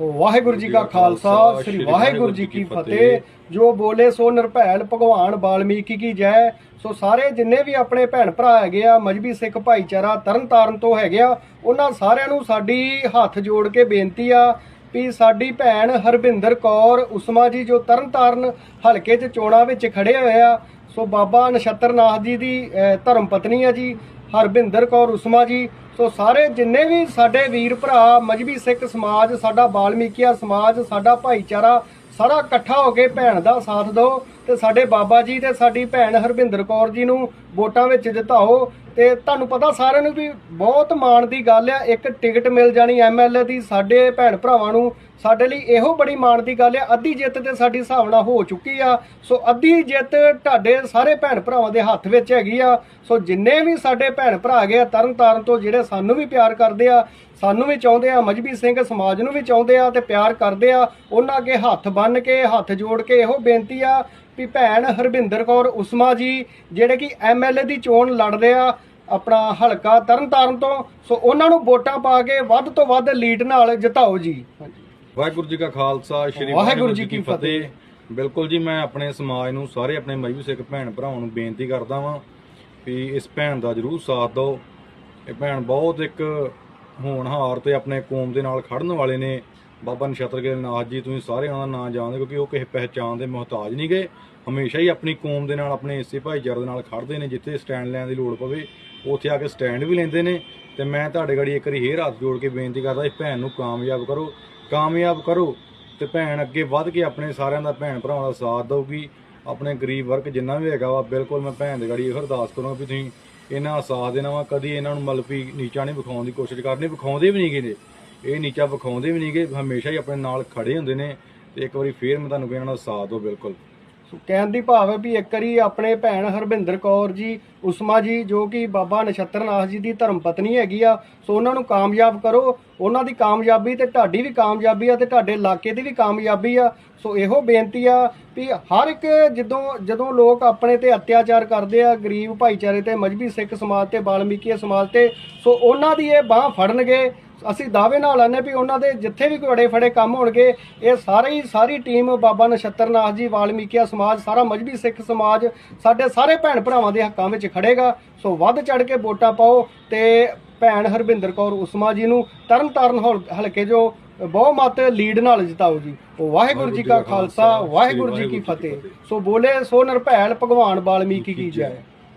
ਵਾਹਿਗੁਰੂ ਜੀ ਕਾ ਖਾਲਸਾ ਸ੍ਰੀ ਵਾਹਿਗੁਰੂ ਜੀ ਕੀ ਫਤਿਹ। ਜੋ ਬੋਲੇ ਸੋ ਨਿਰਭੈਲ ਭਗਵਾਨ ਬਾਲਮੀਕੀ ਕੀ ਜੈ। ਸੋ ਸਾਰੇ ਜਿੰਨੇ ਵੀ ਆਪਣੇ ਭੈਣ ਭਰਾ ਹੈਗੇ ਆ ਮਜਬੀ ਸਿੱਖ ਭਾਈਚਾਰਾ ਤਰਨਤਾਰਨ ਤੋਂ ਹੈਗੇ ਆ ਉਹਨਾਂ ਸਾਰਿਆਂ ਨੂੰ ਸਾਡੀ ਹੱਥ ਜੋੜ ਕੇ ਬੇਨਤੀ ਆ ਵੀ ਸਾਡੀ ਭੈਣ ਹਰਵਿੰਦਰ ਕੌਰ ਉਸਮਾ ਜੀ ਜੋ ਤਰਨਤਾਰਨ ਹਲਕੇ 'ਚ ਚੋਣਾਂ ਵਿੱਚ ਖੜੇ ਹੋਏ ਆ ਸੋ ਬਾਬਾ ਨਛੱਤਰਨਾਥ ਜੀ ਦੀ ਧਰਮ ਪਤਨੀ ਆ ਜੀ ਹਰਵਿੰਦਰ ਕੌਰ ਉਸਮਾ ਜੀ। ਸੋ ਸਾਰੇ ਜਿੰਨੇ ਵੀ ਸਾਡੇ ਵੀਰ ਭਰਾ, ਮਜਬੀ ਸਿੱਖ ਸਮਾਜ, ਸਾਡਾ ਬਾਲਮੀਕੀਆ ਸਮਾਜ, ਸਾਡਾ ਭਾਈਚਾਰਾ, ਸਾਰਾ ਇਕੱਠਾ ਹੋ ਕੇ ਭੈਣ ਦਾ ਸਾਥ ਦਿਓ ਤੇ ਸਾਡੇ ਬਾਬਾ ਜੀ ਤੇ ਸਾਡੀ ਭੈਣ ਹਰਵਿੰਦਰ ਕੌਰ ਜੀ ਨੂੰ ਵੋਟਾਂ ਵਿੱਚ ਜਿਤਾਓ। ਤੇ ਤੁਹਾਨੂੰ ਪਤਾ ਸਾਰਿਆਂ ਨੂੰ ਵੀ ਬਹੁਤ ਮਾਣ ਦੀ ਗੱਲ ਆ, ਇੱਕ ਟਿਕਟ ਮਿਲ ਜਾਣੀ ਐਮਐਲਏ ਦੀ ਸਾਡੇ ਭੈਣ ਭਰਾਵਾਂ ਨੂੰ, ਸਾਡੇ ਲਈ ਇਹੋ ਬੜੀ ਮਾਣ ਦੀ ਗੱਲ ਆ, ਅੱਧੀ ਜਿੱਤ ਤੇ ਸਾਡੀ ਹਿਸਾਬ ਨਾਲ ਹੋ ਚੁੱਕੀ ਆ। ਸੋ ਅੱਧੀ ਜਿੱਤ ਤੁਹਾਡੇ ਸਾਰੇ ਭੈਣ ਭਰਾਵਾਂ ਦੇ ਹੱਥ ਵਿੱਚ ਹੈਗੀ ਆ। ਸੋ ਜਿੰਨੇ ਵੀ ਸਾਡੇ ਭੈਣ ਭਰਾ ਹੈਗੇ ਆ ਤਰਨ ਤਾਰਨ ਤੋਂ ਜਿਹੜੇ ਸਾਨੂੰ ਵੀ ਪਿਆਰ ਕਰਦੇ ਆ, ਸਾਨੂੰ ਵੀ ਚਾਹੁੰਦੇ ਆ ਮਜਬੀ ਸਿੰਘ ਸਮਾਜ ਨੂੰ ਵੀ ਚਾਹੁੰਦੇ ਆ ਤੇ ਪਿਆਰ ਕਰਦੇ ਆ, ਉਹਨਾਂ ਅੱਗੇ ਹੱਥ ਬੰਨ ਕੇ, ਹੱਥ ਜੋੜ ਕੇ ਇਹੋ ਬੇਨਤੀ ਆ ਵੀ ਭੈਣ ਹਰਵਿੰਦਰ ਕੌਰ ਉਸਮਾ ਜੀ, ਜਿਹੜੇ ਕਿ ਐਮਐਲਏ ਦੀ ਚੋਣ ਲੜਦੇ ਆ ਆਪਣਾ ਹਲਕਾ ਤਰਨਤਾਰਨ ਤੋਂ। ਸੋ ਉਹਨਾਂ ਨੂੰ ਵੋਟਾਂ ਪਾ ਕੇ ਵੱਧ ਤੋਂ ਵੱਧ ਲੀਡ ਨਾਲ ਜਿਤਾਓ ਜੀ। ਵਾਹਿਗੁਰੂ ਜੀ ਕਾ ਖਾਲਸਾ ਸ੍ਰੀ ਵਾਹਿਗੁਰੂ ਜੀ ਕੀ ਫਤਿਹ। ਬਿਲਕੁਲ ਜੀ ਮੈਂ ਆਪਣੇ ਸਮਾਜ ਨੂੰ ਸਾਰੇ ਆਪਣੇ ਮਜਬੀ ਸਿੱਖ ਭੈਣ ਭਰਾਵਾਂ ਨੂੰ ਬੇਨਤੀ ਕਰਦਾ ਵਾਂ ਵੀ ਇਸ ਭੈਣ ਦਾ ਜਰੂਰ ਸਾਥ ਦਿਓ। ਇਹ ਭੈਣ ਬਹੁਤ ਇੱਕ ਹੋਣਹਾਰ ਤੇ ਆਪਣੇ ਕੌਮ ਦੇ ਨਾਲ ਖੜਨ ਵਾਲੇ ਨੇ। ਬਾਬਾ ਨਛੱਤਰ ਕੇ ਨਾਥ ਜੀ ਤੁਸੀਂ ਸਾਰੇ ਉਹਨਾਂ ਦਾ ਨਾਂ ਜਾਣਦੇ ਕਿਉਂਕਿ ਉਹ ਕਿਸੇ ਪਹਿਚਾਣ ਦੇ ਮੁਹਤਾਜ ਨਹੀਂ ਗਏ। ਹਮੇਸ਼ਾ ਹੀ ਆਪਣੀ ਕੌਮ ਦੇ ਨਾਲ, ਆਪਣੇ ਇਸੇ ਭਾਈਚਾਰੇ ਦੇ ਨਾਲ ਖੜਦੇ ਨੇ, ਜਿੱਥੇ ਸਟੈਂਡ ਲੈਣ ਦੀ ਲੋੜ ਪਵੇ, ਉੱਥੇ ਆ ਕੇ ਸਟੈਂਡ ਵੀ ਲੈਂਦੇ ਨੇ। ਤੇ ਮੈਂ ਤੁਹਾਡੇ ਗੜੀ ਇੱਕ ਵਾਰੀ ਹੇਰ ਹੱਥ ਜੋੜ ਕੇ ਬੇਨਤੀ ਕਰਦਾ, ਇਸ ਭੈਣ ਨੂੰ ਕਾਮਯਾਬ ਕਰੋ ਕਾਮਯਾਬ ਕਰੋ ਤੇ ਭੈਣ ਅੱਗੇ ਵੱਧ ਕੇ ਆਪਣੇ ਸਾਰਿਆਂ ਦਾ, ਭੈਣ ਭਰਾਵਾਂ ਦਾ ਸਾਥ ਦਊਗੀ। ਆਪਣੇ ਗਰੀਬ ਵਰਗ ਜਿੰਨਾ ਵੀ ਹੈਗਾ ਵਾ, ਬਿਲਕੁਲ ਮੈਂ ਭੈਣ ਦੇ ਗੜੀ ਇਹ ਅਰਦਾਸ ਕਰੂੰਗਾ ਵੀ ਤੁਸੀਂ ਇਹਨਾਂ ਦਾ ਸਾਥ ਦੇਣਾ ਵਾ, ਕਦੀ ਇਹਨਾਂ ਨੂੰ ਮਤਲਬ ਵੀ ਨੀਚਾ ਨਹੀਂ ਵਿਖਾਉਣ ਦੀ ਕੋਸ਼ਿਸ਼ ਕਰਨੀ, ਵਿਖਾਉਂਦੇ ਵੀ ਨਹੀਂ ਕਿਤੇ ਇਹ ਨੀਚਾ ਵਿਖਾਉਂਦੇ ਵੀ ਨਹੀਂਗੇ, ਹਮੇਸ਼ਾ ਹੀ ਆਪਣੇ ਨਾਲ ਖੜੇ ਹੁੰਦੇ ਨੇ ਤੇ ਇੱਕ ਵਾਰੀ ਫੇਰ ਮੈਂ ਤੁਹਾਨੂੰ ਕਹਿਣਾ ਸਾਥ ਦਿਓ ਬਿਲਕੁਲ। ਸੋ ਕਹਿਣ ਦੀ ਭਾਵ ਹੈ ਵੀ ਇੱਕ ਵਾਰੀ ਆਪਣੇ ਭੈਣ ਹਰਵਿੰਦਰ ਕੌਰ ਜੀ, ਉਸਮਾ ਜੀ, ਜੋ ਕਿ ਬਾਬਾ ਨਛੱਤਰਨਾਥ ਜੀ ਦੀ ਧਰਮ ਪਤਨੀ ਹੈਗੀ ਆ, ਸੋ ਉਹਨਾਂ ਨੂੰ ਕਾਮਯਾਬ ਕਰੋ। ਉਹਨਾਂ ਦੀ ਕਾਮਯਾਬੀ ਤੇ ਤੁਹਾਡੀ ਵੀ ਕਾਮਯਾਬੀ ਆ ਤੇ ਤੁਹਾਡੇ ਇਲਾਕੇ ਦੀ ਵੀ ਕਾਮਯਾਬੀ ਆ। ਸੋ ਇਹੋ ਬੇਨਤੀ ਆ ਵੀ ਹਰ ਇੱਕ ਜਦੋਂ ਜਦੋਂ ਲੋਕ ਆਪਣੇ ਤੇ ਅਤਿਆਚਾਰ ਕਰਦੇ ਆ, ਗਰੀਬ ਭਾਈਚਾਰੇ ਤੇ, ਮਜਬੀ ਸਿੱਖ ਸਮਾਜ ਤੇ ਬਾਲਮੀਕੀ ਸਮਾਜ ਤੇ, ਸੋ ਉਹਨਾਂ ਦੀ ਇਹ ਬਾਹ ਫੜਨਗੇ। ਅਸੀਂ ਦਾਅਵੇ ਨਾਲ ਆਨੇ ਵੀ ਉਹਨਾਂ ਦੇ ਜਿੱਥੇ ਵੀ ਕੋਈ ਵੜੇ ਫੜੇ ਕੰਮ ਹੋਣਗੇ ਇਹ ਸਾਰੇ ਹੀ ਸਾਰੀ ਟੀਮ ਬਾਬਾ ਨਛੱਤਰਨਾਥ ਜੀ ਵਾਲਮੀਕੀਆ ਸਮਾਜ ਸਾਰਾ ਮਜਬੀ ਸਿੱਖ ਸਮਾਜ ਸਾਡੇ ਸਾਰੇ ਭੈਣ ਭਰਾਵਾਂ ਦੇ ਹੱਕਾਂ ਵਿੱਚ ਖੜੇਗਾ। ਸੋ ਵੱਧ ਚੜ ਕੇ ਵੋਟਾਂ ਪਾਓ ਤੇ ਭੈਣ ਹਰਵਿੰਦਰ ਕੌਰ ਉਸਮਾ ਜੀ ਨੂੰ ਤਰਨ ਤਾਰਨ ਹਲਕੇ ਜੋ ਬਹੁਮਤ ਲੀਡ ਨਾਲ ਜਿਤਾਓ ਜੀ। ਵਾਹਿਗੁਰੂ ਜੀ ਕਾ ਖਾਲਸਾ ਵਾਹਿਗੁਰੂ ਜੀ ਕੀ ਫਤਿਹ। ਸੋ ਬੋਲੇ ਸੋ ਨਿਰਭੈਲ ਭਗਵਾਨ ਵਾਲਮੀਕੀ ਕੀ ਜੈ।